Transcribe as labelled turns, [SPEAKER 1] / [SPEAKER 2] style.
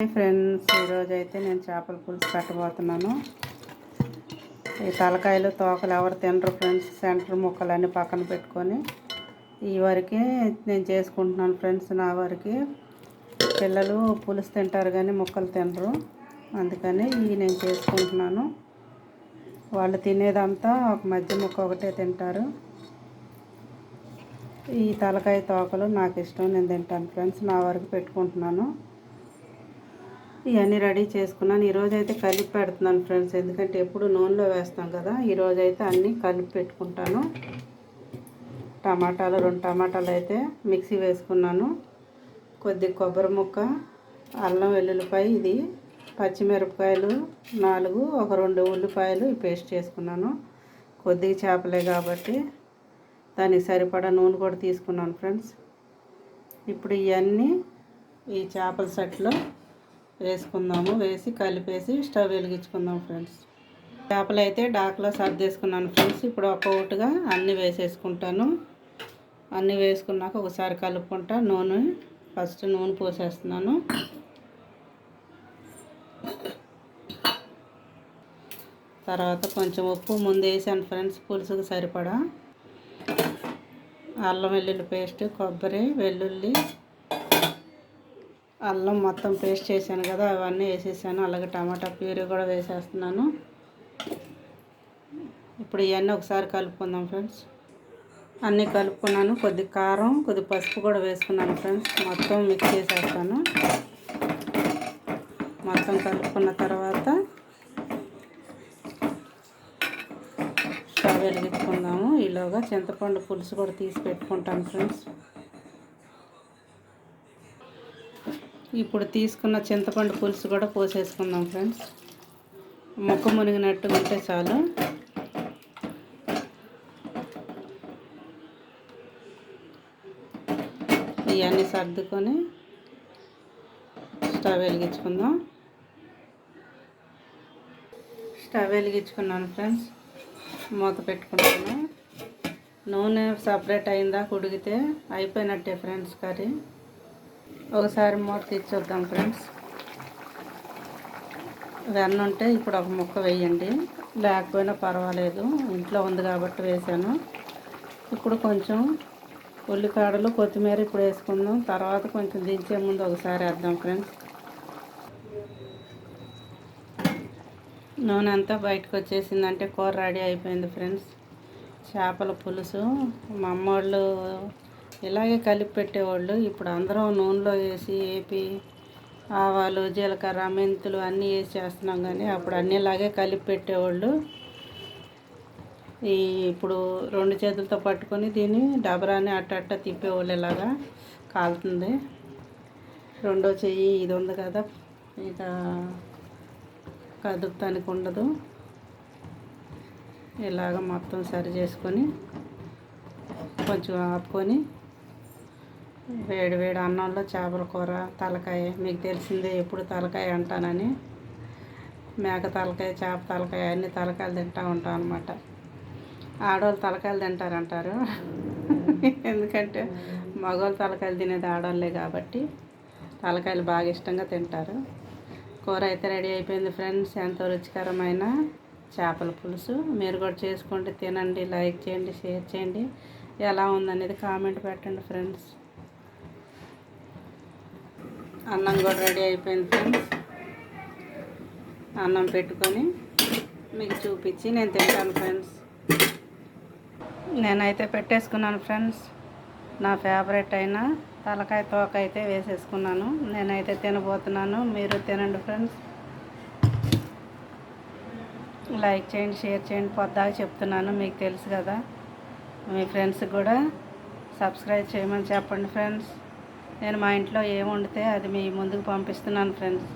[SPEAKER 1] Friends ఈరోజు అయితే నేను చేపల పులుసు పెట్టబోతున్నాను. ఈ తలకాయలు తోకలు ఎవరు తినరు ఫ్రెండ్స్ సెంటర్ ముక్కలు అన్నీ పక్కన పెట్టుకొని. ఈ వరకే నేను చేసుకుంటున్నాను ఫ్రెండ్స్ నా వరకు. పిల్లలు పులుసు తింటారు కానీ ముక్కలు తినరు. అందుకని ఇవి నేను చేసుకుంటున్నాను. వాళ్ళు తినేదంతా ఒక మధ్య ముక్క ఒకటే తింటారు. ఈ తలకాయ తోకలు నాకు ఇష్టం నేను తింటాను ఫ్రెండ్స్ నా వరకు పెట్టుకుంటున్నాను. ఇవన్నీ రెడీ చేసుకున్నాను. ఈరోజు అయితే కలిపి పెడుతున్నాను ఫ్రెండ్స్. ఎందుకంటే ఎప్పుడు నూనెలో వేస్తాం కదా ఈరోజు అయితే అన్నీ కలిపి పెట్టుకుంటాను. టమాటాలు రెండు టమాటాలు అయితే మిక్సీ వేసుకున్నాను. కొద్ది కొబ్బరి ముక్క అల్లం వెల్లుల్లిపాయ ఇది పచ్చిమిరపకాయలు నాలుగు ఒక రెండు ఉల్లిపాయలు పేస్ట్ చేసుకున్నాను. కొద్దిగా చేపలే కాబట్టి దానికి సరిపడా నూనె కూడా తీసుకున్నాను ఫ్రెండ్స్. ఇప్పుడు ఇవన్నీ ఈ చేపల సెట్లో వేసుకుందాము. వేసి కలిపేసి స్టవ్ వెలిగించుకుందాం ఫ్రెండ్స్. చేపలు అయితే డాక్లో సర్దేసుకున్నాను ఫ్రెండ్స్. ఇప్పుడు ఒక్కొక్కటిగా అన్నీ వేసేసుకుంటాను. అన్నీ వేసుకున్నాక ఒకసారి కలుపుకుంటా నూనె ఫస్ట్ నూనె పోసేస్తున్నాను. తర్వాత కొంచెం ఉప్పు ముందు వేసాను ఫ్రెండ్స్ పులుసుకు సరిపడా. అల్లం వెల్లుల్లి పేస్ట్ కొబ్బరి వెల్లుల్లి అల్లం మొత్తం పేస్ట్ చేశాను కదా అవన్నీ వేసేసాను. అలాగే టమాటా ప్యూరీ కూడా వేసేస్తున్నాను. ఇప్పుడు ఇవన్నీ ఒకసారి కలుపుకుందాం ఫ్రెండ్స్. అన్నీ కలుపుకున్నాను. కొద్ది కారం కొద్ది పసుపు కూడా వేసుకున్నాను ఫ్రెండ్స్. మొత్తం మిక్స్ చేసేస్తాను. మొత్తం కలుపుకున్న తర్వాత స్టవ్ వెలిగించుకుందాము. ఈలోగా చింతపండు పులుసు కూడా తీసి పెట్టుకుంటాను ఫ్రెండ్స్. ఇప్పుడు తీసుకున్న చింతపండు పులుసు కూడా పోసేసుకుందాం ఫ్రెండ్స్. ముక్క మునిగినట్టు ఉంటే చాలు. ఇవన్నీ సర్దుకొని స్టవ్ వెలిగించుకుందాం. స్టవ్ వెలిగించుకున్నాను ఫ్రెండ్స్. మూత పెట్టుకుంటాను నూనె సపరేట్ అయిందా కుడిగితే అయిపోయినట్టే ఫ్రెండ్స్ కర్రీ. ఒకసారి మూత చూద్దాం ఫ్రెండ్స్. వెన్న ఉంటే ఇప్పుడు ఒక ముక్క వేయండి. లేకపోయినా పర్వాలేదు. ఇంట్లో ఉంది కాబట్టి వేసాను ఇప్పుడు కొంచెం ఉల్లికాడలు కొత్తిమీర ఇప్పుడు వేసుకుందాం. తర్వాత కొంచెం దించే ముందు ఒకసారి వేద్దాం ఫ్రెండ్స్. నూనె అంతా బయటకు వచ్చేసిందంటే కూర రెడీ అయిపోయింది ఫ్రెండ్స్. చేపల పులుసు. మా అమ్మోళ్ళు ఇలాగే కలిపి పెట్టేవాళ్ళు. ఇప్పుడు అందరం నూనెలో వేసి వేపి ఆవాలు జీలకర్ర మెంతులు అన్నీ వేసి చేస్తున్నాం కానీ అప్పుడు అన్నీ ఇలాగే కలిపి పెట్టేవాళ్ళు. ఈ ఇప్పుడు రెండు చేతులతో పట్టుకొని దీన్ని డబరాని అట్ట అట్ట తిప్పేవాళ్ళు ఇలాగా కాలుతుంది. రెండో చెయ్యి ఇది ఉంది కదా ఇక కదుపుతానికి ఉండదు. ఇలాగ మొత్తం సరి చేసుకొని కొంచెం ఆపుకొని వేడి వేడి అన్నంలో చేపల కూర తలకాయ మీకు తెలిసిందే ఎప్పుడు తలకాయ అంటానని. మేక తలకాయ చేప తలకాయ అన్ని తలకాయలు తింటూ ఉంటాం అనమాట ఆడవాళ్ళు తలకాయలు తింటారంటారు. ఎందుకంటే మగవాళ్ళు తలకాయలు తినేది ఆడవాళ్ళే కాబట్టి తలకాయలు బాగా ఇష్టంగా తింటారు. కూర అయితే రెడీ అయిపోయింది ఫ్రెండ్స్. ఎంతో రుచికరమైన చేపల పులుసు. మీరు కూడా చేసుకోండి తినండి లైక్ చేయండి షేర్ చేయండి. ఎలా ఉందనేది కామెంట్ పెట్టండి ఫ్రెండ్స్. అన్నం కూడా రెడీ అయిపోయింది ఫ్రెండ్స్. అన్నం పెట్టుకొని మీకు చూపించి నేను తింటాను ఫ్రెండ్స్. నేనైతే పెట్టేసుకున్నాను ఫ్రెండ్స్. నా ఫేవరెట్ అయిన తలకాయ తోక అయితే వేసేసుకున్నాను. నేనైతే తినబోతున్నాను. మీరు తినండి ఫ్రెండ్స్. లైక్ చేయండి షేర్ చేయండి. పొద్దాగా చెప్తున్నాను మీకు తెలుసు కదా. మీ ఫ్రెండ్స్ కూడా సబ్స్క్రైబ్ చేయమని చెప్పండి ఫ్రెండ్స్. నేను మా ఇంట్లో ఏం వండితే అది మీ ముందుకు పంపిస్తున్నాను ఫ్రెండ్స్.